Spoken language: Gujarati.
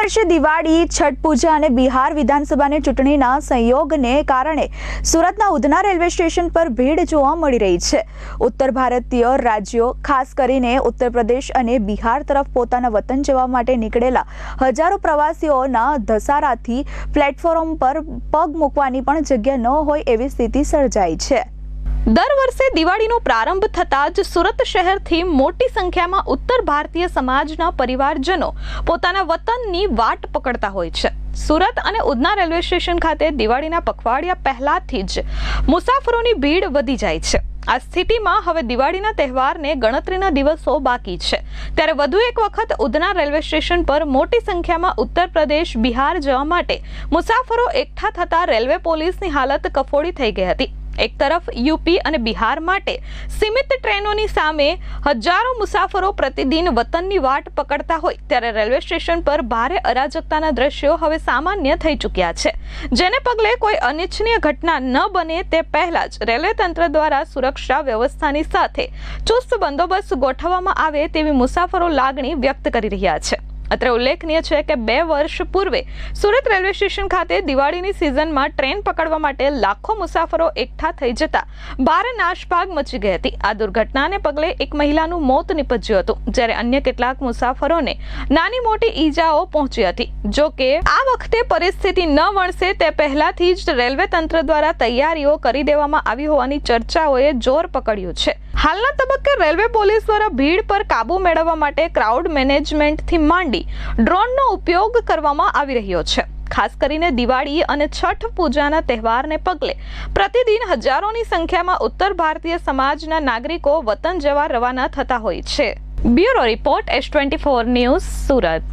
વર્ષે દિવાળી, છઠ પૂજા અને બિહાર વિધાનસભાની ચૂંટણીના સંયોગને કારણે સુરતના ઉધના રેલવે સ્ટેશન પર ભીડ જોવા મળી રહી છે. ઉત્તર ભારતીય રાજ્યો, ખાસ કરીને ઉત્તર પ્રદેશ અને બિહાર તરફ પોતાના વતન જવા માટે નીકળેલા હજારો પ્રવાસીઓના ધસારાથી પ્લેટફોર્મ પર પગ મૂકવાની પણ જગ્યા ન હોય એવી સ્થિતિ સર્જાઈ છે. દર વર્ષે દિવાળીનો પ્રારંભ થતાં જ સુરત શહેરથી મોટી સંખ્યામાં ઉત્તર ભારતીય સમાજના પરિવારજનો પોતાના વતનની વાટ પકડતા હોય છે. સુરત અને ઉધના રેલવે સ્ટેશન ખાતે દિવાળીના પખવાડિયા પહેલાથી જ મુસાફરોની ભીડ વધી જાય છે. આ સ્થિતિમાં હવે દિવાળીના તહેવારને ગણતરીના દિવસો બાકી છે. ત્યારે વધુ એક વખત ઉધના રેલવે સ્ટેશન પર મોટી સંખ્યામાં ઉત્તર પ્રદેશ બિહાર જવા માટે મુસાફરો એકઠા થતા રેલવે પોલીસની હાલત કફોડી થઈ ગઈ હતી. એક તરફ યુપી અને બિહાર માટે સીમિત ટ્રેનોની સામે હજારો મુસાફરો પ્રતિદિન વતનની વાટ પકડતા હોય ત્યારે રેલવે સ્ટેશન પર ભારે અરાજકતાના દ્રશ્યો હવે સામાન્ય થઈ ચૂક્યા છે. જેને પગલે કોઈ અનિચ્છનીય ઘટના ન બને તે પહેલા જ રેલવે તંત્ર દ્વારા સુરક્ષા વ્યવસ્થાની સાથે ચુસ્ત બંદોબસ્ત ગોઠવવામાં આવે તેવી મુસાફરો લાગણી વ્યક્ત કરી રહ્યા છે. અત્રે ઉલ્લેખનીય છે કે બે વર્ષ પૂર્વે સુરત રેલવે સ્ટેશન ખાતે દિવાળીની સિઝનમાં ટ્રેન પકડવા માટે લાખો મુસાફરો એકઠા થઈ જતા ભારે નાશભાગ મચી ગઈ હતી. આ દુર્ઘટનાને પગલે એક મહિલાનું મોત નીપજ્યું હતું, જ્યારે અન્ય કેટલાક મુસાફરોને નાની મોટી ઈજાઓ પહોંચી હતી. જો કે આ વખતે પરિસ્થિતિ ન વણસે તે પહેલાથી જ રેલવે તંત્ર દ્વારા તૈયારીઓ કરી દેવામાં આવી હોવાની ચર્ચાઓએ જોર પકડ્યું છે. હાલના તબક્કે રેલવે પોલીસ દ્વારા ભીડ પર કાબુ મેળવવા માટે ક્રાઉડ મેનેજમેન્ટથી માંડી ડ્રોનનો ઉપયોગ કરવામાં આવી રહ્યો છે. ખાસ કરીને દિવાળી અને છઠ પૂજાના તહેવારને પગલે પ્રતિદિન હજારોની સંખ્યામાં ઉત્તર ભારતીય સમાજના નાગરિકો વતન જવા રવાના થતા હોય છે. Bureau report S twenty four news Surat.